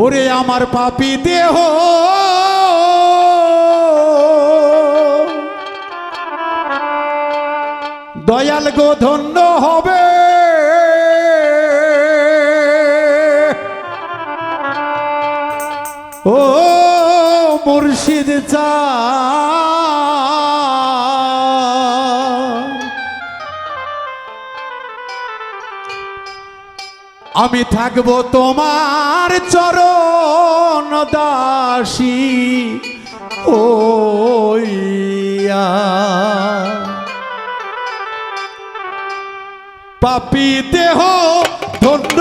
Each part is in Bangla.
ওরে আমার পাপি দেহ। দয়াল গো ধন্য হবে। ও মুর্শিদ চা আমি থাকব তোমার চরণ দাসী। ওইয়া পাপি দেহ ধন্য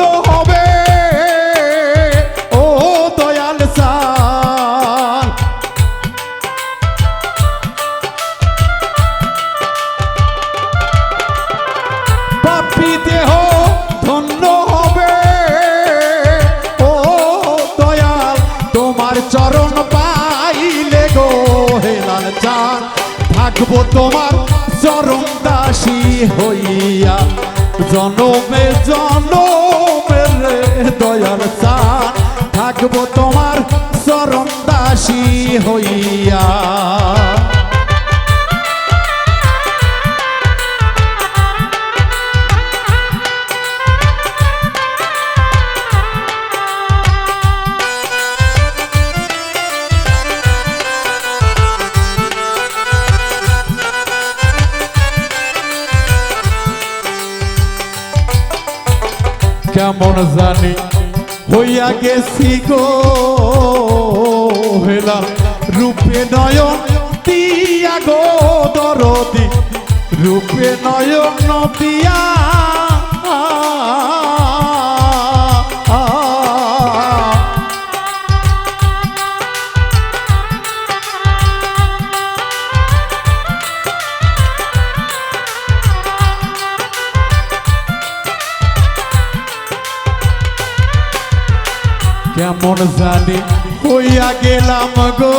থাকব তোমার চরম দাসী হইয়া। জনমে জনমের দয়ার চান। থাকব তোমার চরম দাসী হইয়া। কেমন জানি হইয়া গেছি গো হেলাম রূপে নয়ন দিয়া গো দরদি রূপে নয়ন দিয়া কেমন জানি হইয়া গেলাম গো।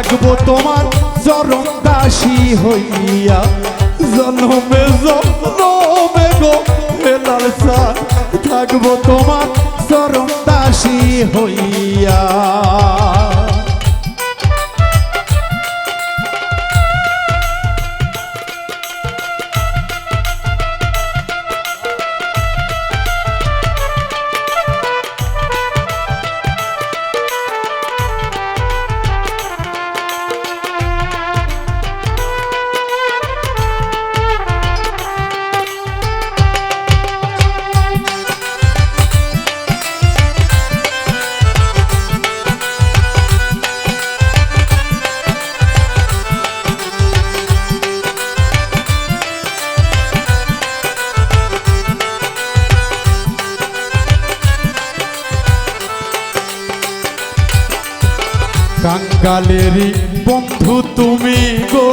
থাকব তোমার চরণ দাসী হইয়া। জন্মে জন্মে গো হেলাল সার থাকব তোমার চরণ দাসী হইয়া। কাঙ্গালেরই বন্ধু তুমি গো।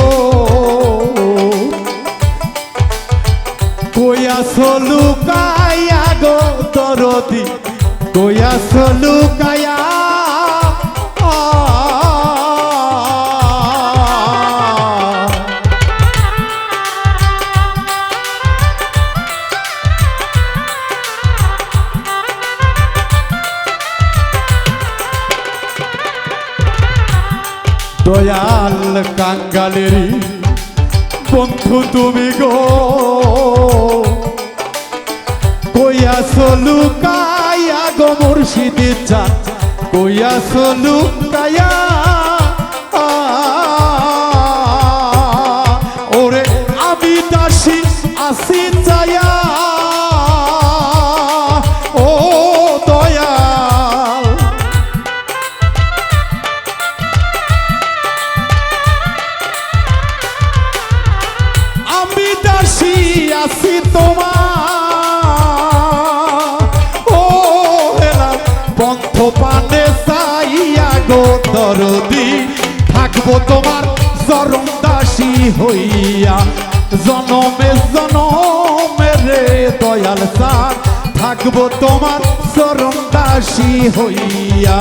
কইয়া সলুকায়া গো তরদি কইয়া সলুকায়া দয়াল কাঙ্গালেরই বন্ধু তুমি গো। কইয়া সলু কায়া গো মুর্শিদি চান কইয়া সলুকায়া ওরে দরদি, থাকব তোমার চরম দাসী হইয়া। জনমে জনমে রে দয়াল সার, থাকব তোমার চরম দাসী হইয়া।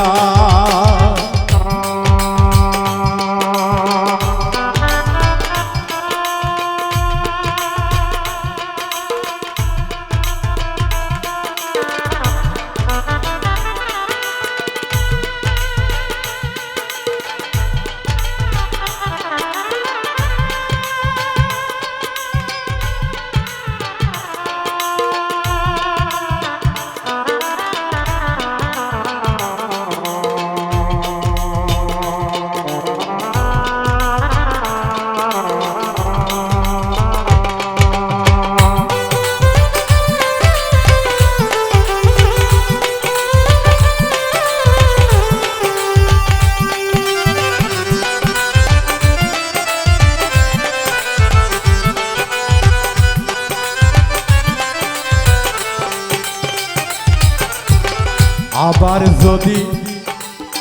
যদি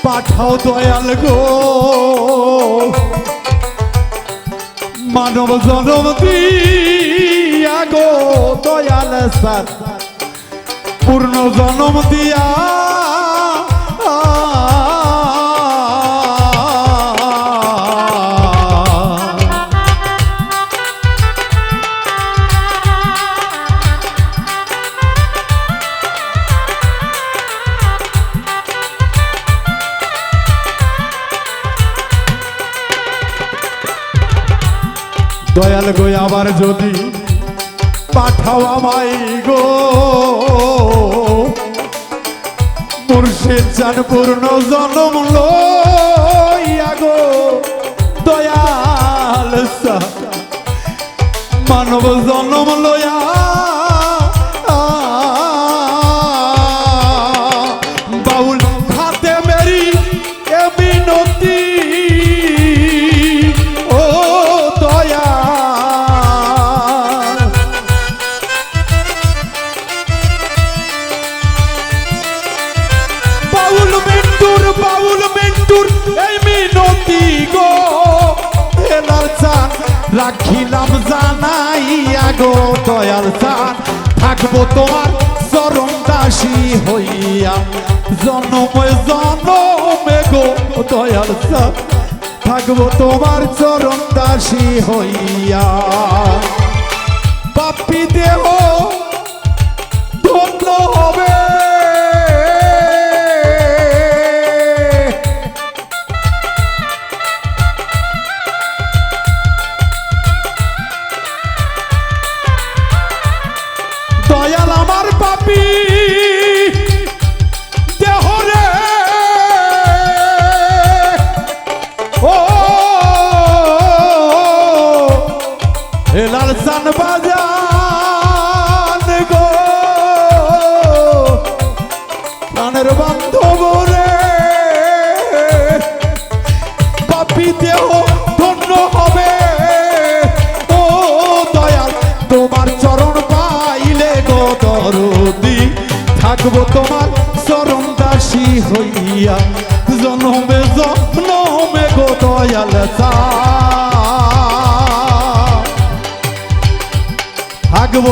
পাঠাও দয়াল গো। মানব জনম দিয়া গো দয়াল সার পূর্ণ জনম দিয়া দয়াল গো, আবার যদি পাঠাও আমাই গো। মুর্শিদ চান পূর্ণ জনম গো। দয়াল মানব জনম লয়া মিন্টুর এই মিনতি গো। হেলাল চান, রাখিলাম জানাইয়া গো, দয়াল চান। থাকব তোমার চরম দাসী হইয়া। জনমে জনমে গো, দয়াল চান। থাকব তোমার চরম দাসী হইয়া। পাপি দেহ হইয়া জনমে জনমে গো দয়াল চা। থাকব